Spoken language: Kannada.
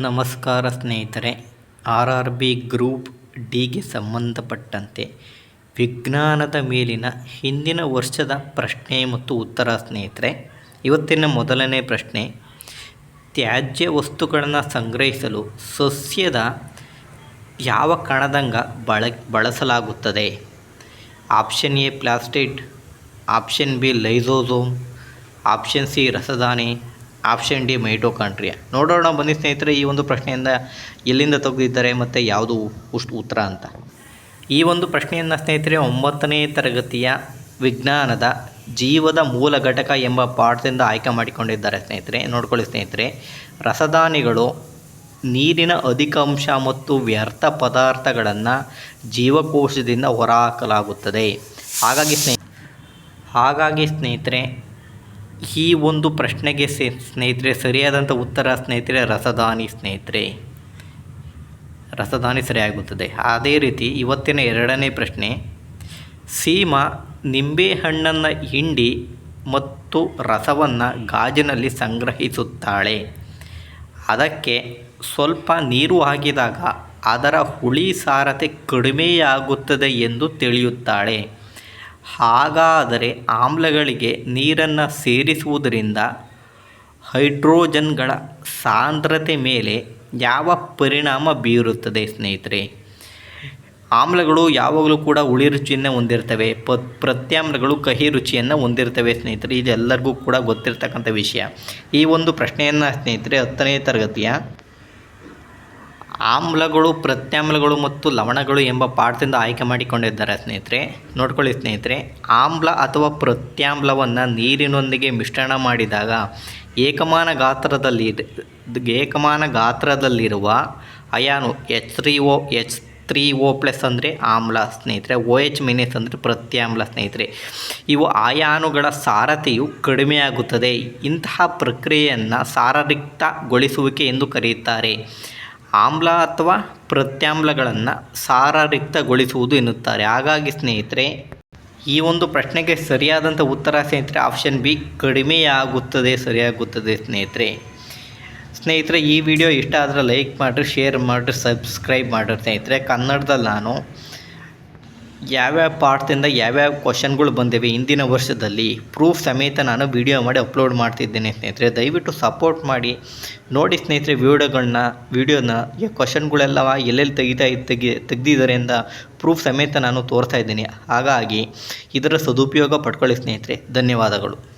ನಮಸ್ಕಾರ ಸ್ನೇಹಿತರೆ, ಆರ್ ಆರ್ ಬಿ ಗ್ರೂಪ್ ಡಿಗೆ ಸಂಬಂಧಪಟ್ಟಂತೆ ವಿಜ್ಞಾನದ ಮೇಲಿನ ಹಿಂದಿನ ವರ್ಷದ ಪ್ರಶ್ನೆ ಮತ್ತು ಉತ್ತರ ಸ್ನೇಹಿತರೆ, ಇವತ್ತಿನ ಮೊದಲನೇ ಪ್ರಶ್ನೆ, ತ್ಯಾಜ್ಯ ವಸ್ತುಗಳನ್ನು ಸಂಗ್ರಹಿಸಲು ಸಸ್ಯದ ಯಾವ ಕಣದಂಗ ಬಳ, ಬಳಸಲಾಗುತ್ತದೆ? Option A plastid option B lysosome, option C ರಸದಾನಿ option D mitochondria ನೋಡೋಣ ಬನ್ನಿ ಸ್ನೇಹಿತರೆ, ಈ ಒಂದು ಪ್ರಶ್ನೆಯಿಂದ ಎಲ್ಲಿಂದ ತೆಗೆದಿದ್ದಾರೆ ಮತ್ತು ಯಾವುದು ಉಷ್ಟು ಉತ್ತರ ಅಂತ. ಈ ಒಂದು ಪ್ರಶ್ನೆಯನ್ನು ಸ್ನೇಹಿತರೆ, ಒಂಬತ್ತನೇ ತರಗತಿಯ ವಿಜ್ಞಾನದ ಜೀವದ ಮೂಲ ಘಟಕ ಎಂಬ ಪಾಠದಿಂದ ಆಯ್ಕೆ ಮಾಡಿಕೊಂಡಿದ್ದಾರೆ ಸ್ನೇಹಿತರೆ. ನೋಡ್ಕೊಳ್ಳಿ ಸ್ನೇಹಿತರೆ ರಸದಾನಿಗಳು ನೀರಿನ ಅಧಿಕ ಅಂಶ ಮತ್ತು ವ್ಯರ್ಥ ಪದಾರ್ಥಗಳನ್ನು ಜೀವಕೋಶದಿಂದ ಹೊರಹಾಕಲಾಗುತ್ತದೆ. ಹಾಗಾಗಿ ಸ್ನೇಹಿ, ಹಾಗಾಗಿ ಸ್ನೇಹಿತರೆ ಈ ಒಂದು ಪ್ರಶ್ನೆಗೆ ಸ್ನೇಹಿತರೆ ಸರಿಯಾದಂಥ ಉತ್ತರ ಸ್ನೇಹಿತರೆ, ರಸದಾನಿ ಸ್ನೇಹಿತರೆ. ರಸದಾನಿ ಸರಿಯಾಗುತ್ತದೆ. ಅದೇ ರೀತಿ ಇವತ್ತಿನ ಎರಡನೇ ಪ್ರಶ್ನೆ, ಸೀಮಾ ನಿಂಬೆಹಣ್ಣನ್ನು ಹಿಂಡಿ ಮತ್ತು ರಸವನ್ನು ಗಾಜಿನಲ್ಲಿ ಸಂಗ್ರಹಿಸುತ್ತಾಳೆ. ಅದಕ್ಕೆ ಸ್ವಲ್ಪ ನೀರು ಹಾಕಿದಾಗ ಅದರ ಹುಳಿ ಸಾರತೆ ಕಡಿಮೆಯಾಗುತ್ತದೆ ಎಂದು ತಿಳಿಯುತ್ತಾಳೆ. ಹಾಗಾದರೆ ಆಮ್ಲಗಳಿಗೆ ನೀರನ್ನು ಸೇರಿಸುವುದರಿಂದ ಹೈಡ್ರೋಜನ್ಗಳ ಸಾಂದ್ರತೆ ಮೇಲೆ ಯಾವ ಪರಿಣಾಮ ಬೀರುತ್ತದೆ ಸ್ನೇಹಿತರೆ? ಆಮ್ಲಗಳು ಯಾವಾಗಲೂ ಕೂಡ ಹುಳಿ ರುಚಿಯನ್ನು ಹೊಂದಿರ್ತವೆ. ಪ ಪ್ರತ್ಯಾಮ್ಲಗಳು ಕಹಿ ರುಚಿಯನ್ನು ಹೊಂದಿರ್ತವೆ ಸ್ನೇಹಿತರೆ. ಇದೆಲ್ಲರಿಗೂ ಕೂಡ ಗೊತ್ತಿರತಕ್ಕಂಥ ವಿಷಯ. ಈ ಒಂದು ಪ್ರಶ್ನೆಯನ್ನು ಸ್ನೇಹಿತರೆ ಹತ್ತನೇ ತರಗತಿಯ ಆಮ್ಲಗಳು, ಪ್ರತ್ಯಾಮ್ಲಗಳು ಮತ್ತು ಲವಣಗಳು ಎಂಬ ಪಾಠದಿಂದ ಆಯ್ಕೆ ಮಾಡಿಕೊಂಡಿದ್ದಾರೆ ಸ್ನೇಹಿತರೆ. ನೋಡ್ಕೊಳ್ಳಿ ಸ್ನೇಹಿತರೆ, ಆಮ್ಲ ಅಥವಾ ಪ್ರತ್ಯಾಮ್ಲವನ್ನು ನೀರಿನೊಂದಿಗೆ ಮಿಶ್ರಣ ಮಾಡಿದಾಗ ಏಕಮಾನ ಗಾತ್ರದಲ್ಲಿ, ಏಕಮಾನ ಗಾತ್ರದಲ್ಲಿರುವ ಅಯಾನು H three O H three O plus ಅಂದರೆ ಆಮ್ಲ ಸ್ನೇಹಿತರೆ ಓ ಎಚ್ ಮಿನಿಸ್ ಅಂದರೆ ಪ್ರತ್ಯಾಮ್ಲ ಸ್ನೇಹಿತರೆ. ಇವು ಆಯಾನುಗಳ ಸಾರತೆಯು ಕಡಿಮೆಯಾಗುತ್ತದೆ ಇಂತಹ ಪ್ರಕ್ರಿಯೆಯನ್ನು ಸಾರರಿಕ್ತಗೊಳಿಸುವಿಕೆ ಎಂದು ಕರೆಯುತ್ತಾರೆ. ಆಮ್ಲ ಅಥವಾ ಪ್ರತ್ಯಾಮ್ಲಗಳನ್ನು ಸಾರರಿಕ್ತಗೊಳಿಸುವುದು ಎನ್ನುತ್ತಾರೆ. ಹಾಗಾಗಿ ಸ್ನೇಹಿತರೆ, ಈ ಒಂದು ಪ್ರಶ್ನೆಗೆ ಸರಿಯಾದಂಥ ಉತ್ತರ ಸ್ನೇಹಿತರೆ ಆಪ್ಷನ್ ಬಿ ಕಡಿಮೆಯಾಗುತ್ತದೆ, ಸರಿಯಾಗುತ್ತದೆ ಸ್ನೇಹಿತರೆ. ಸ್ನೇಹಿತರೆ, ಈ ವಿಡಿಯೋ ಇಷ್ಟ ಆದರೆ ಲೈಕ್ ಮಾಡಿರಿ ಶೇರ್ ಮಾಡಿರಿ ಸಬ್ಸ್ಕ್ರೈಬ್ ಮಾಡಿರಿ ಸ್ನೇಹಿತರೆ. ಕನ್ನಡದಲ್ಲಿ ನಾನು ಯಾವ್ಯಾವ ಪಾಠದಿಂದ ಯಾವ್ಯಾವ ಕ್ವಶನ್ಗಳು ಬಂದಿವೆ ಇಂದಿನ ವರ್ಷದಲ್ಲಿ ಪ್ರೂಫ್ ಸಮೇತ ನಾನು ವಿಡಿಯೋ ಮಾಡಿ ಅಪ್ಲೋಡ್ ಮಾಡ್ತಿದ್ದೇನೆ ಸ್ನೇಹಿತರೆ. ದಯವಿಟ್ಟು ಸಪೋರ್ಟ್ ಮಾಡಿ. ನೋಡಿ ಸ್ನೇಹಿತರೆ ವಿಡಿಯೋಗಳನ್ನ ವಿಡಿಯೋನ ಕ್ವಶನ್ಗಳೆಲ್ಲ ಎಲ್ಲೆಲ್ಲಿ ತೆಗಿತಾ ತೆಗಿ, ತೆಗೆದಿದ್ದಾರೆ ಅಂತ ಪ್ರೂಫ್ ಸಮೇತ ನಾನು ತೋರಿಸ್ತಾ ಇದ್ದೀನಿ. ಹಾಗಾಗಿ ಇದರ ಸದುಪಯೋಗ ಪಡ್ಕೊಳ್ಳಿ ಸ್ನೇಹಿತರೆ. ಧನ್ಯವಾದಗಳು.